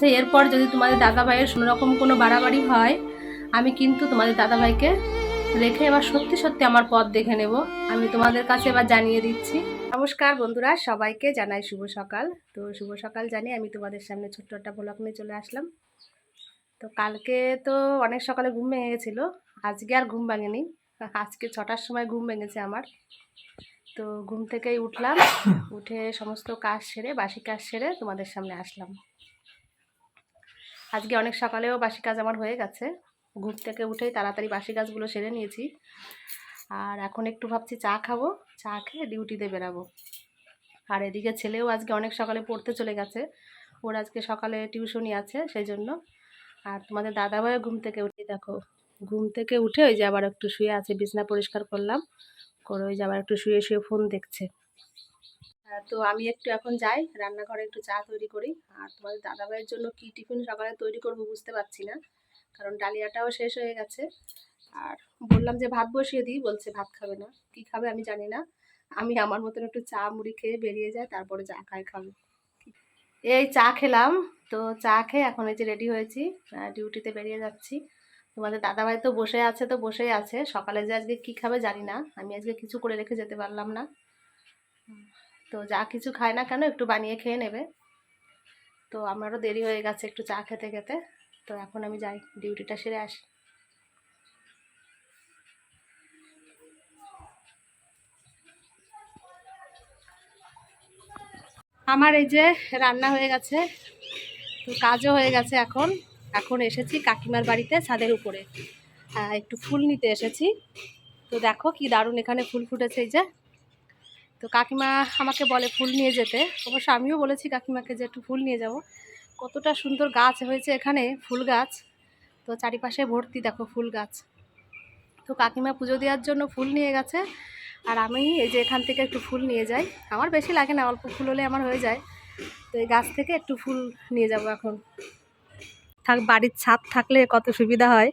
বলছে, এরপর যদি তোমাদের দাদাভাইয়ের রকম কোনো বাড়াবাড়ি হয়, আমি কিন্তু তোমাদের দাদা ভাইকে রেখে এবার সত্যি সত্যি আমার পথ দেখে নেব। আমি তোমাদের কাছে এবার জানিয়ে দিচ্ছি। নমস্কার বন্ধুরা, সবাইকে জানাই শুভ সকাল। তো শুভ সকাল জানি আমি তোমাদের সামনে ছোট্ট একটা ব্লগ নিয়ে চলে আসলাম। তো কালকে তো অনেক সকালে ঘুম ভেঙে গেছিল আজকে আর ঘুম ভাঙেনি। আজকে ছটার সময় ঘুম ভেঙেছে আমার। তো ঘুম থেকেই উঠলাম, উঠে সমস্ত কাজ সেরে, বাসি কাজ সেরে তোমাদের সামনে আসলাম। আজকে অনেক সকালেও বাসি কাজ আমার হয়ে গেছে। ঘুম থেকে উঠেই তাড়াতাড়ি বাসি কাজগুলো সেরে নিয়েছি। আর এখন একটু ভাবছি চা খাব। চা খেয়ে ডিউটিতে বেরাবো। আর এদিকে ছেলেও আজকে অনেক সকালে পড়তে চলে গেছে। ওর আজকে সকালে টিউশনই আছে সেই জন্য আর তোমাদের দাদাভাইও ঘুম থেকে উঠে দেখো, ঘুম থেকে উঠে ওই যে আবার একটু শুয়ে আছে, বিছনা পরিষ্কার করলাম। করে ওই যে আবার একটু শুয়ে শুয়ে ফোন দেখছে। তো আমি একটু এখন যাই, রান্নাঘরে একটু চা তৈরি করি। আর তোমাদের দাদাভাইয়ের জন্য কি টিফিন সকালে তৈরি করব বুঝতে পারছি না, কারণ ডালিয়াটাও শেষ হয়ে গেছে। আর বললাম যে ভাত বসিয়ে দিই, বলছে ভাত খাবে না। কি খাবে আমি জানি না। আমি আমার মতন একটু চা মুড়ি খেয়ে বেরিয়ে যাই, তারপরে চা খাই খাবে। এই চা খেলাম, তো চা খেয়ে এখন এই যে রেডি হয়েছি ডিউটিতে বেরিয়ে যাচ্ছি। তোমাদের দাদাভাই তো বসে আছে, তো বসেই আছে। সকালে যে আজকে কী খাবে জানি না, আমি আজকে কিছু করে রেখে যেতে পারলাম না। তো যা কিছু খায় না কেন একটু বানিয়ে খেয়ে নেবে। তো আমারও দেরি হয়ে গেছে একটু চা খেতে খেতে। তো এখন আমি যাই, ডিউটিটা সেরে আসি। আমার এই যে রান্না হয়ে গেছে কাজও হয়ে গেছে এখন। এখন এসেছি কাকিমার বাড়িতে ছাদের উপরে। একটু ফুল নিতে এসেছি। তো দেখো কি দারুণ এখানে ফুল ফুটেছে এই যে। তো কাকিমা আমাকে বলে ফুল নিয়ে যেতে। অবশ্য আমিও বলেছি কাকিমাকে যে একটু ফুল নিয়ে যাব। কতটা সুন্দর গাছ হয়েছে এখানে, ফুল গাছ। তো চারিপাশে ভর্তি দেখো ফুল গাছ। তো কাকিমা পুজো দেওয়ার জন্য ফুল নিয়ে গেছে। আর আমি এই যে এখান থেকে একটু ফুল নিয়ে যাই। আমার বেশি লাগে না, অল্প ফুল হলে আমার হয়ে যায়। তো এই গাছ থেকে একটু ফুল নিয়ে যাব এখন। থাক, বাড়ির ছাদ থাকলে কত সুবিধা হয়।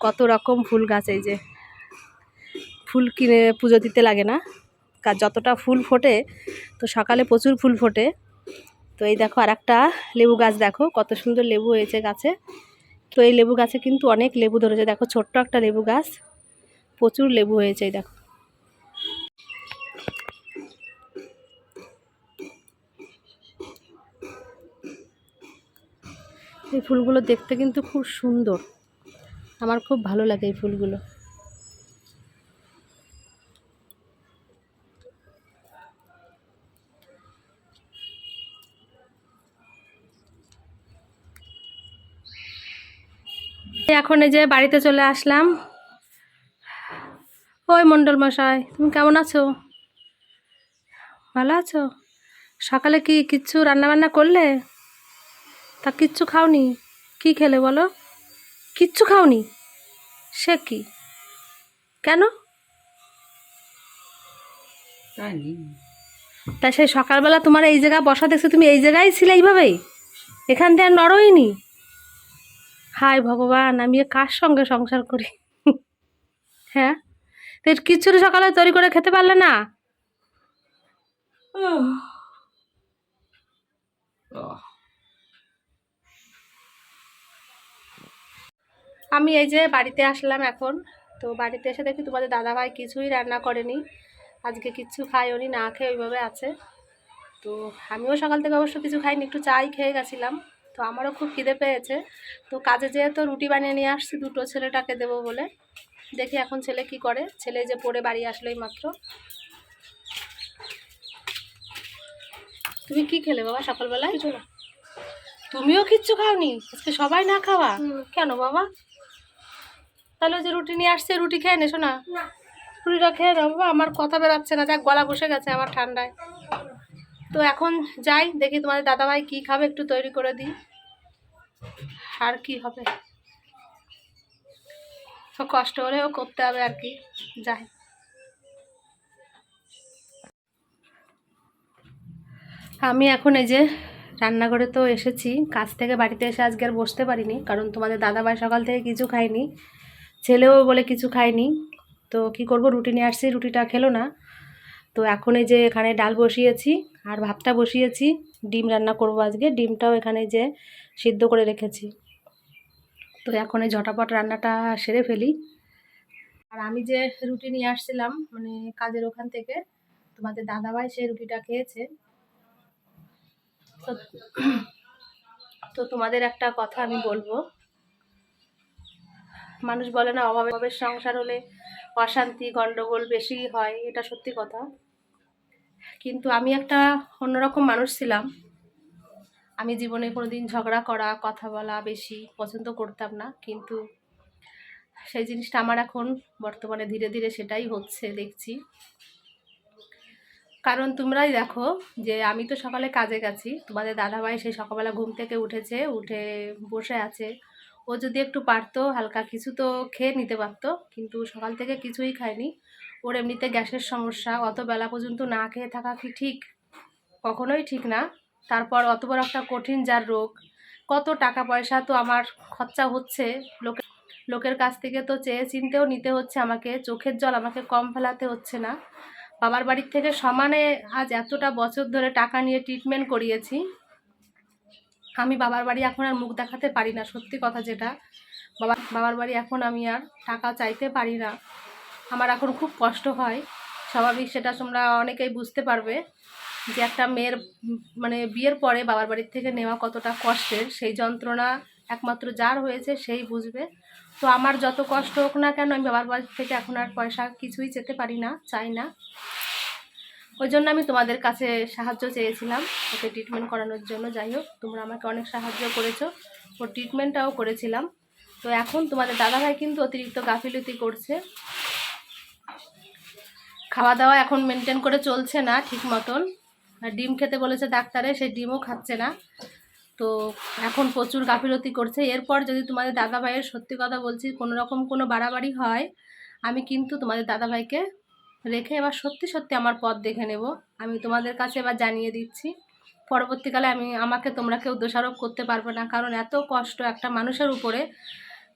কত রকম ফুল গাছ এই যে। ফুল কিনে পুজো দিতে লাগে না। যতটা ফুল ফোটে, তো সকালে প্রচুর ফুল ফোটে। তো এই দেখো আর একটা লেবু গাছ দেখো, কত সুন্দর লেবু হয়েছে গাছে। তো এই লেবু গাছে কিন্তু অনেক লেবু ধরেছে। দেখো ছোট্ট একটা লেবু গাছ, প্রচুর লেবু হয়েছে এই দেখো। এই ফুলগুলো দেখতে কিন্তু খুব সুন্দর। আমার খুব ভালো লাগে এই ফুলগুলো। এখন এই যে বাড়িতে চলে আসলাম। ওই মণ্ডল মশাই তুমি কেমন আছো? ভালো আছো? সকালে কি কিচ্ছু রান্না বান্না করলে? তা কিচ্ছু খাওনি? কি খেলে বলো? কিচ্ছু খাওনি? সে কি? কেন? তা সেই সকালবেলা তোমার এই জায়গায় বসা দেখছ তুমি এই জায়গায় ছিলে এইভাবেই? এখান থেকে নড়ইনি? হায় ভগবান আমি কার সঙ্গে সংসার করি? হ্যাঁ? তো এর কিচ্ছুটি সকালে তৈরি করে খেতে পারলে না? আমি এই যে বাড়িতে আসলাম এখন। তো বাড়িতে এসে দেখি তোমাদের দাদাভাই কিছুই রান্না করেনি। আজকে কিচ্ছু খায়নি না খেয়ে ওইভাবে আছে। তো আমিও সকাল থেকে অবশ্য কিছু খাইনি, একটু চাই খেয়ে গেছিলাম। তো আমারও খুব খিদে পেয়েছে। তো কাজে যেহেতু রুটি বানিয়ে নিয়ে আসছি দুটো ছেলেটাকে দেবো বলে। দেখি এখন ছেলে কি করে। ছেলে যে পড়ে বাড়ি আসলোই মাত্র। তুমি কি খেলে বাবা সকালবেলায়? কিছু না। তুমিও কিচ্ছু খাওনি? আজকে সবাই না খাওয়া? কেন বাবা? তাহলে ওই যে রুটি নিয়ে আসছে রুটি খেয়ে নেছো না? রুটিটা খেয়ে নাও বাবা আমার কথা বেরাচ্ছে না। দেখ গলা বসে গেছে আমার ঠান্ডায়। তো এখন যাই দেখি তোমাদের দাদাভাই কি খাবে একটু তৈরি করে দিই। আর কি হবে? তো কষ্ট হলেও করতে হবে আর কি। যাই। আমি এখন এই যে রান্নাঘরে তো এসেছি, কাজ থেকে বাড়িতে এসে আজকে আর বসতে পারিনি, কারণ তোমাদের দাদাভাই সকাল থেকে কিছু খায়নি, ছেলেও বলে কিছু খায়নি। তো কি করব, রুটি নিয়ে আসছি, রুটিটা খেলো না। তো এখন এই যে এখানে ডাল বসিয়েছি আর ভাতটা বসিয়েছি, ডিম রান্না করব আজকে, ডিমটাও এখানে যে সিদ্ধ করে রেখেছি। তো এখন এই ঝটাপট রান্নাটা সেরে ফেলি। আর আমি যে রুটি নিয়ে আসছিলাম মানে কাজের ওখান থেকে, তোমাদের দাদাভাই সেই রুটিটা খেয়েছে। তো তোমাদের একটা কথা আমি বলব। মানুষ বলে না, অভাবে অভাবের সংসার হলে অশান্তি, গন্ডগোল বেশি হয়, এটা সত্যি কথা। কিন্তু আমি একটা অন্যরকম মানুষ ছিলাম। আমি জীবনে কোনোদিন ঝগড়া করা, কথা বলা বেশি পছন্দ করতাম না, কিন্তু সেই জিনিসটা আমার এখন বর্তমানে ধীরে ধীরে সেটাই হচ্ছে, দেখছি। কারণ তোমরাই দেখো যে আমি তো সকালে কাজে গেছি, তোমাদের দাদাভাই সেই সকালবেলা ঘুম থেকে উঠেছে, উঠে বসে আছে। ও যদি একটু পারতো, হালকা কিছু তো খেয়ে নিতে পারতো, কিন্তু সকাল থেকে কিছুই খায়নি। ওর এমনিতে গ্যাসের সমস্যা, অত বেলা পর্যন্ত না খেয়ে থাকা কি ঠিক? কখনোই ঠিক না। তারপর অত বড় একটা কঠিন যার রোগ। কত টাকা পয়সা তো আমার খরচা হচ্ছে। লোকের লোকের কাছ থেকে তো চেয়ে চিনতেও নিতে হচ্ছে আমাকে। চোখের জল আমাকে কম ফেলাতে হচ্ছে না। বাবার বাড়ির থেকে সমানে আজ এতটা বছর ধরে টাকা নিয়ে ট্রিটমেন্ট করিয়েছি। আমি বাবার বাড়ি এখন আর মুখ দেখাতে পারি না, সত্যি কথা যেটা। বাবা বাবার বাড়ি এখন আমি আর টাকা চাইতে পারি না। আমার এখন খুব কষ্ট হয়। স্বাভাবিক সেটা তোমরা অনেকেই বুঝতে পারবে। যে একটা মেয়ের মানে বিয়ের পরে বাবার বাড়ির থেকে নেওয়া কতটা কষ্টের, সেই যন্ত্রণা একমাত্র যার হয়েছে সেই বুঝবে। তো আমার যত কষ্ট হোক না কেন আমি বাবার বাড়ির থেকে এখন আর পয়সা কিছুই যেতে পারি না, চাই না। ওই জন্য আমি তোমাদের কাছে সাহায্য চেয়েছিলাম ওকে ট্রিটমেন্ট করানোর জন্য। যাই হোক, তোমরা আমাকে অনেক সাহায্য করেছ, ওর ট্রিটমেন্টটাও করেছিলাম। তো এখন তোমাদের দাদাভাই কিন্তু অতিরিক্ত গাফিলতি করছে। খাওয়া দাওয়া এখন মেনটেন করে চলছে না ঠিক মতন। ডিম খেতে বলেছে ডাক্তারে সেই ডিমও খাচ্ছে না। তো এখন প্রচুর গাফিলতি করছে। এরপর যদি তোমাদের দাদা ভাইয়ের সত্যি কথা বলছি কোনো রকম কোনো বাড়াবাড়ি হয়, আমি কিন্তু তোমাদের দাদা ভাইকে রেখে এবার সত্যি সত্যি আমার পথ দেখে নেব। আমি তোমাদের কাছে এবার জানিয়ে দিচ্ছি। পরবর্তীকালে আমি, আমাকে তোমরা কেউ দোষারোপ করতে পারবে না, কারণ এত কষ্ট একটা মানুষের উপরে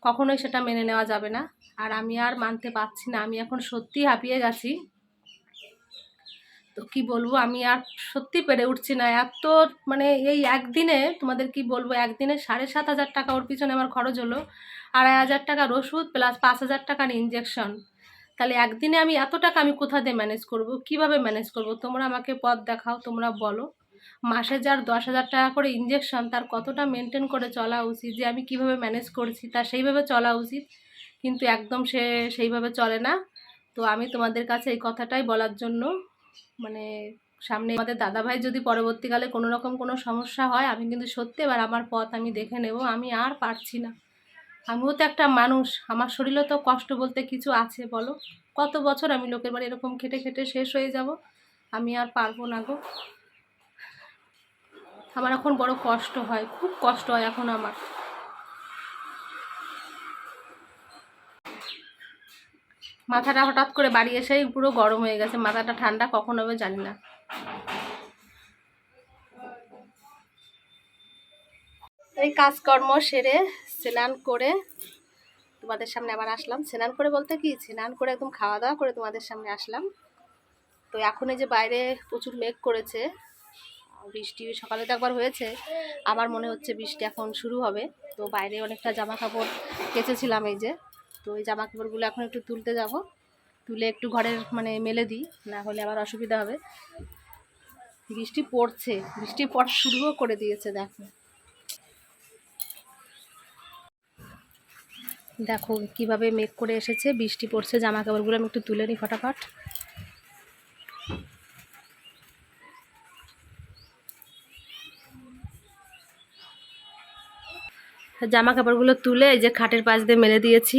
কখনোই সেটা মেনে নেওয়া যাবে না। আর আমি আর মানতে পারছি না। আমি এখন সত্যি হাঁপিয়ে গেছি। তো কি বলব, আমি আর সত্যি পেরে উঠছি না। এত মানে এই একদিনে, তোমাদের কি বলব, একদিনে সাড়ে সাত হাজার টাকা ওর পিছনে আমার খরচ হলো। আড়াই হাজার টাকার ওষুধ প্লাস পাঁচ হাজার টাকার ইঞ্জেকশন তাহলে একদিনে আমি এত টাকা আমি কোথা দিয়ে ম্যানেজ করব? কীভাবে ম্যানেজ করব? তোমরা আমাকে পথ দেখাও, তোমরা বলো। মাসে যার দশ হাজার টাকা করে ইঞ্জেকশন তার কতটা মেনটেন করে চলা উচিত? যে আমি কীভাবে ম্যানেজ করছি তা সেইভাবে চলা উচিত। কিন্তু একদম সে সেইভাবে চলে না। তো আমি তোমাদের কাছে এই কথাটাই বলার জন্য মানে সামনে আমাদের দাদাভাই যদি পরবর্তীকালে কোনো রকম কোনো সমস্যা হয়, আমি কিন্তু সত্যি এবার আমার পথ আমি দেখে নেব, আমি আর পারছি না। আমিও তো একটা মানুষ, আমার শরীরে তো কষ্ট বলতে কিছু আছে, বলো? কত বছর আমি লোকের বাড়ি এরকম খেটে খেটে শেষ হয়ে যাব? আমি আর পারব না গো। আমার এখন বড় কষ্ট হয়, খুব কষ্ট হয় এখন আমার। মাথাটা হঠাৎ করে বাড়ি এসেই পুরো গরম হয়ে গেছে, মাথাটা ঠান্ডা কখন হবে জানি না। এই কাজকর্ম সেরে স্নান করে তোমাদের সামনে আবার আসলাম। স্নান করে বলতে কি? স্নান করে একদম খাওয়া দাওয়া করে তোমাদের সামনে আসলাম। তো এখন এই যে বাইরে প্রচুর মেঘ করেছে, বৃষ্টি সকালে তো একবার হয়েছে, আবার মনে হচ্ছে বৃষ্টি এখন শুরু হবে। তো বাইরে অনেকটা জামা কাপড় কেচেছিলাম এই যে। তো ওই জামা কাপড়গুলো এখন একটু তুলতে যাব। তুলে একটু ঘরের মানে মেলে দিই, না হলে আবার অসুবিধা হবে। বৃষ্টি পড়ছে, বৃষ্টি পড়া শুরুও করে দিয়েছে, দেখো। দেখো কীভাবে মেঘ করে এসেছে, বৃষ্টি পড়ছে জামা কাপড়গুলো আমি একটু তুলে নিই ফটাফট। জামা কাপড়গুলো তুলে এই যে খাটের পাশ দিয়ে মেলে দিয়েছি।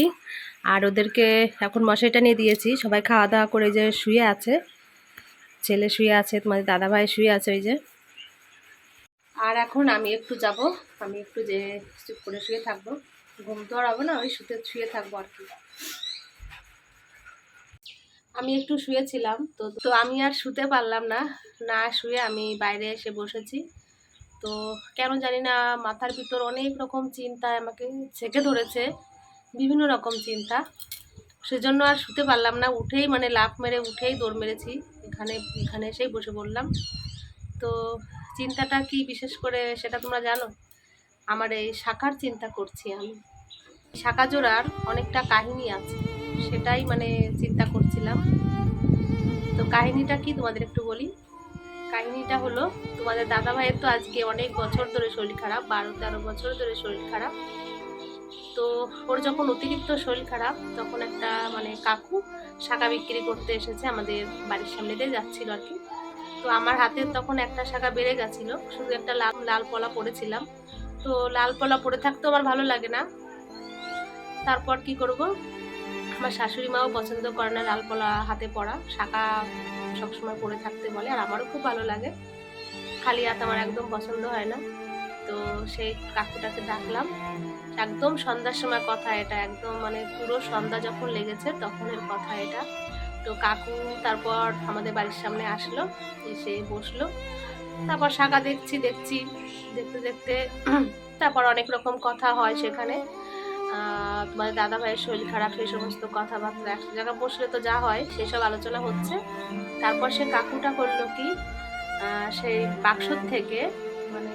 আর ওদেরকে এখন মশারিটা নিয়ে দিয়েছি। সবাই খাওয়া দাওয়া করে যে শুয়ে আছে। ছেলে শুয়ে আছে, তোমাদের দাদা ভাই শুয়ে আছে ওই যে। আর এখন আমি একটু যাব। আমি একটু যে চুপ করে শুয়ে থাকব। ঘুম তো আর হবে না, ওই শুতে শুয়ে থাকব আর কি। আমি একটু শুয়েছিলাম, তো তো আমি আর শুতে পারলাম না। না শুয়ে আমি বাইরে এসে বসেছি। তো কেন জানি না, মাথার ভিতর অনেক রকম চিন্তা আমাকে ছেঁকে ধরেছে, বিভিন্ন রকম চিন্তা। সেজন্য আর শুতে পারলাম না, উঠেই মানে লাফ মেরে উঠেই দৌড় মেরেছি, এখানে এখানে এসেই বসে বললাম তো চিন্তাটা কি বিশেষ করে সেটা তোমরা জানো? আমার এই শাখার চিন্তা করছি আমি। শাখা জোড়ার অনেকটা কাহিনী আছে, সেটাই মানে চিন্তা করছিলাম। তো কাহিনীটা কি তোমাদের একটু বলি? কাহিনীটা হলো, তোমাদের দাদা ভাইয়ের তো আজকে অনেক বছর ধরে শরীর খারাপ, বারো, তেরো বছর ধরে শরীর খারাপ। তো ওর যখন অতিরিক্ত শরীর খারাপ, তখন একটা মানে কাকু শাখা বিক্রি করতে এসেছে আমাদের বাড়ির সামনে দিয়ে যাচ্ছিল আর কি। তো আমার হাতে তখন একটা শাখা বেড়ে গেছিল, শুধু একটা লাল লাল পলা পড়েছিলাম তো লাল পলা পরে থাকতেও আমার ভালো লাগে না। তারপর কি করব? আমার শাশুড়ি মাও পছন্দ করে না লাল পলা হাতে পরা, শাখা সবসময় পরে থাকতে বলে, আর আমারও খুব ভালো লাগে। খালি হাত আমার একদম পছন্দ হয় না। তো সেই কাকুটাকে ডাকলাম। একদম সন্ধ্যার সময় কথা এটা, একদম মানে পুরো সন্ধ্যা যখন লেগেছে তখনের কথা এটা। তো কাকু তারপর আমাদের বাড়ির সামনে আসলো, এসে বসল। তারপর শাখা দেখছি দেখছি, দেখতে দেখতে তারপর অনেক রকম কথা হয় সেখানে। তোমার দাদা ভাইয়ের শরীর খারাপ, সেই সমস্ত কথাবার্তা। এক জায়গায় বসলে তো যা হয়, সেসব আলোচনা হচ্ছে। তারপর সে কাকুটা করল কি সেই বাক্সর থেকে মানে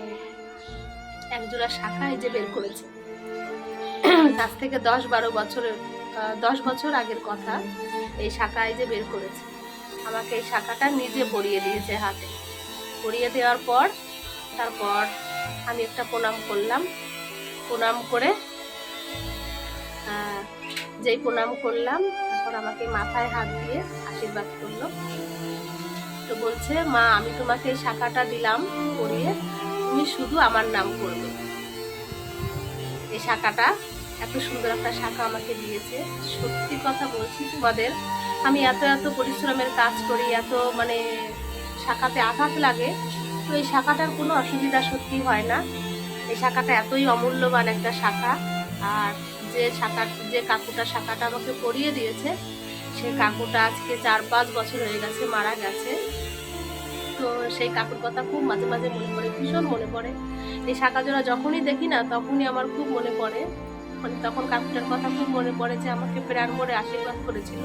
একজোড়া শাখা এই যে বের করেছে। তার থেকে দশ বারো বছরের দশ বছর আগের কথা, এই শাখা এই যে বের করেছে। আমাকে এই শাখাটা নিজে পরিয়ে দিয়েছে হাতে। পরিয়ে দেওয়ার পর, তারপর আমি একটা প্রণাম করলাম। প্রণাম করে যেই প্রণাম করলাম, তারপর আমাকে মাথায় হাত দিয়ে আশীর্বাদ করল। তো বলছে, মা, আমি তোমাকে এই শাখাটা দিলাম পরিয়ে তুমি শুধু আমার নাম করবে। এই শাখাটা, এত সুন্দর একটা শাখা আমাকে দিয়েছে। সত্যি কথা বলছি তোমাদের, আমি এত এত পরিশ্রমের কাজ করি, এত মানে শাখাতে আঘাত লাগে, তো এই শাখাটার কোনো অসুবিধা সত্যি হয় না। এই শাখাটা এতই অমূল্যবান একটা শাখা, আর যে শাখা যে কাকুটা শাখাটা আমাকে পরিয়ে দিয়েছে সে কাকুটা আজকে চার পাঁচ বছর হয়ে গেছে মারা গেছে। তো সেই কাকুর কথা খুব মাঝে মাঝে মনে পড়ে ভীষণ মনে পড়ে। এই শাখা জোড়া যখনই দেখি না তখনই আমার খুব মনে পড়ে। মানে তখন কাকুটার কথা খুব মনে পড়ে যে আমাকে প্রাণ মরে আশীর্বাদ করেছিল।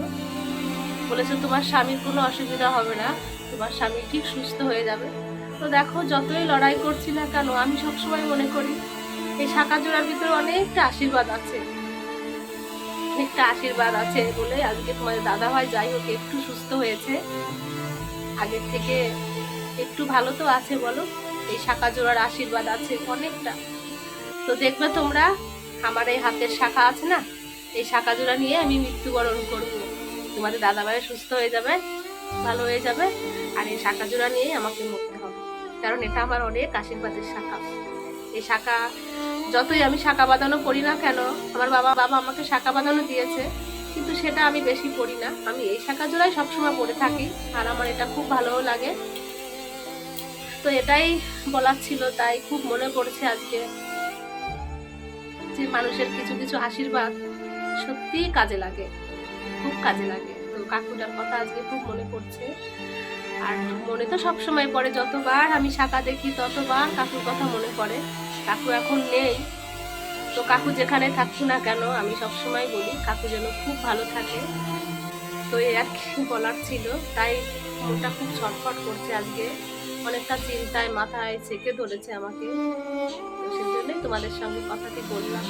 বলেছে তোমার স্বামীর কোনো অসুবিধা হবে না তোমার স্বামী ঠিক সুস্থ হয়ে যাবে। তো দেখো যতই লড়াই করছি না কেন আমি সবসময় মনে করি এই শাখা জোড়ার ভিতরে অনেকটা আশীর্বাদ আছে। অনেকটা আশীর্বাদ আছে বলে আজকে তোমাদের দাদা ভাই যাই হোক, একটু সুস্থ হয়েছে। আগের থেকে একটু ভালো তো আছে বলো, এই শাখা জোড়ার আশীর্বাদ আছে অনেকটা। তো দেখবে তোমরা, আমার এই হাতের শাখা আছে না, এই শাখা জোড়া নিয়ে আমি মৃত্যুবরণ করব। তোমাদের দাদা ভাই সুস্থ হয়ে যাবে, ভালো হয়ে যাবে, আর এই শাখা জোড়া নিয়েই আমাকে মরতে হবে। কারণ এটা আমার অনেক আশীর্বাদের শাখা। এই শাখা, যতই আমি শাখা বাঁধানো করি না কেন, আমার বাবা বাবা আমাকে শাখা বাঁধানো দিয়েছে, কিন্তু সেটা আমি বেশি পড়ি না। আমি এই শাখা জোড়াই সবসময় পড়ে থাকি, আর আমার এটা খুব ভালোও লাগে। তো এটাই বলার ছিল, তাই খুব মনে পড়ছে আজকে যে মানুষের কিছু কিছু আশীর্বাদ সত্যিই কাজে লাগে, খুব কাজে লাগে। তো কাকুটার কথা আজকে খুব মনে পড়ছে। আর মনে তো সব সময় পড়ে, যতবার আমি শাখা দেখি, ততবার কাকুর কথা মনে পড়ে। কাকু এখন নেই। তো কাকু যেখানে থাকছি না কেন, আমি সব সময় বলি কাকু যেন খুব ভালো থাকে। তো এই আর কি বলার ছিল, তাই মনটা খুব ছটফট করছে আজকে। অনেকটা চিন্তায়, মাথায় চেকে ধরেছে আমাকে। তো সেই জন্যই তোমাদের সঙ্গে কথাটি বললাম।